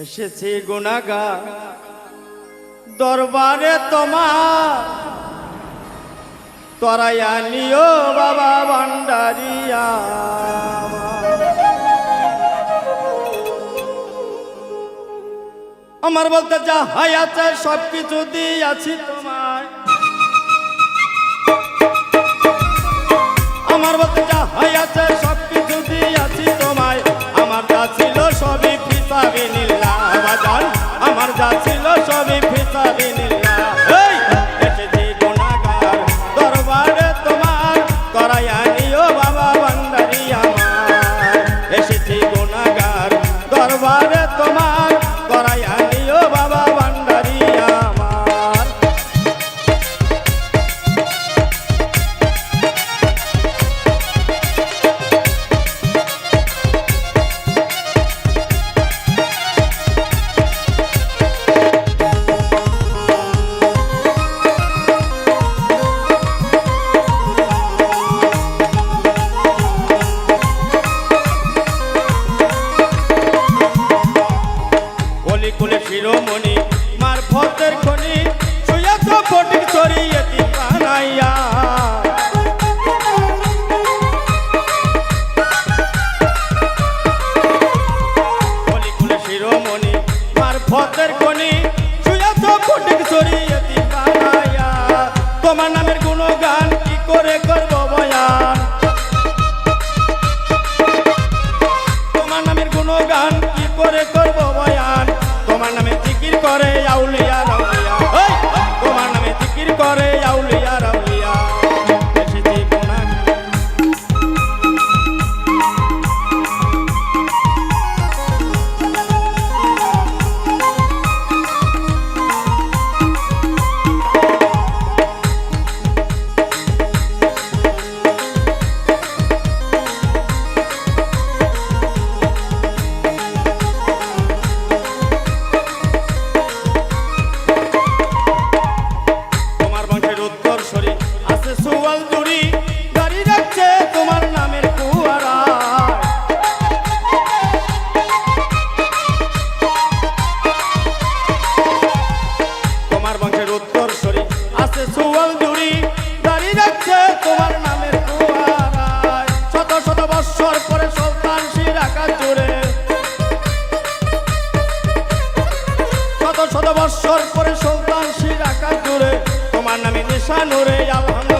এসেছি গুনাগা দরবারে তোমার তরাই আনিও বাবা ভান্ডারিয়া। আমার বলতে যা হাই আছে সব কিছু দিয়াছি তোমায়। আমার বলতে যা হাই আছে তোমার নামে নিশানুরে আলহামদুলিল্লাহ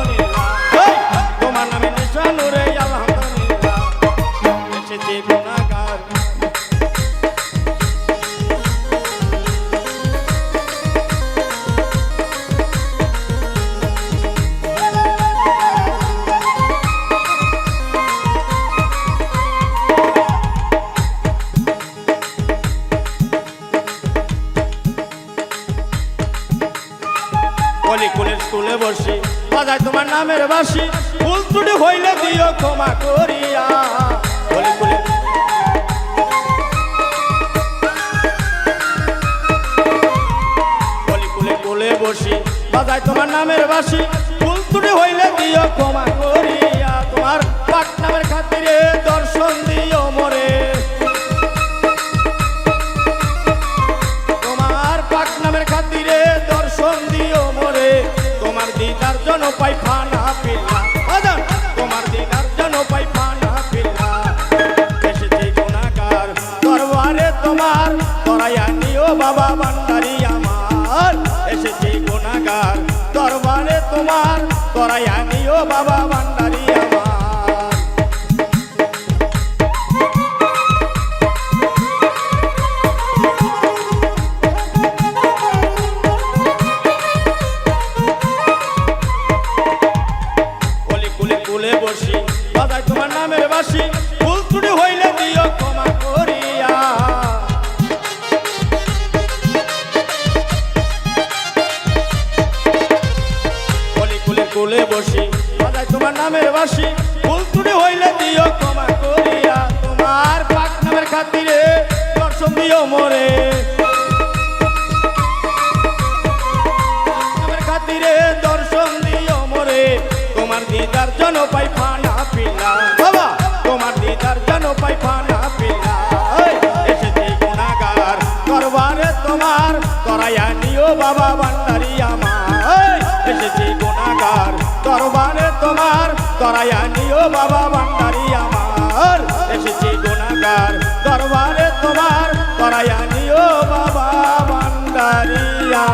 বাজায় তোমার নামের বাসি ফুল হইলে দিও ক্ষমা করিয়া। বসি। বাজায় তোমার নামের বাসি ফুল হইলে দিও ক্ষমা করিয়া। তোমার নামের খাতিরে দর্শন দিও দরবারে তোমার, তরাই বাবা ভান্ডারি আমার। কলি কুলে কুলে বসি, বাজায় তোমার নামের বাসি ফুল হইলে দিও ক্ষমা করিয়া। নামের বাসি। ফুল ত্রুটি হইলে দিও ক্ষমা করিয়া। তোমার পাক নামের খাতিরে দর্শন দিও মোরে। খাতিরে দর্শন দিও মোরে। তোমার দিদার জন পাই ফানা পিলা। বাবা, তোমার দিদার জন পাই ফানা পিলা এসেছে গুণাগার তোমার। করাইয়া নিও বাবা ভান্ডারি বাড়ায়া নিও বাবা ভান্ডারি আমার। এসেছি গুণাগার দরবারে তোমার। করায়া নিও বাবা ভান্ডারিয়া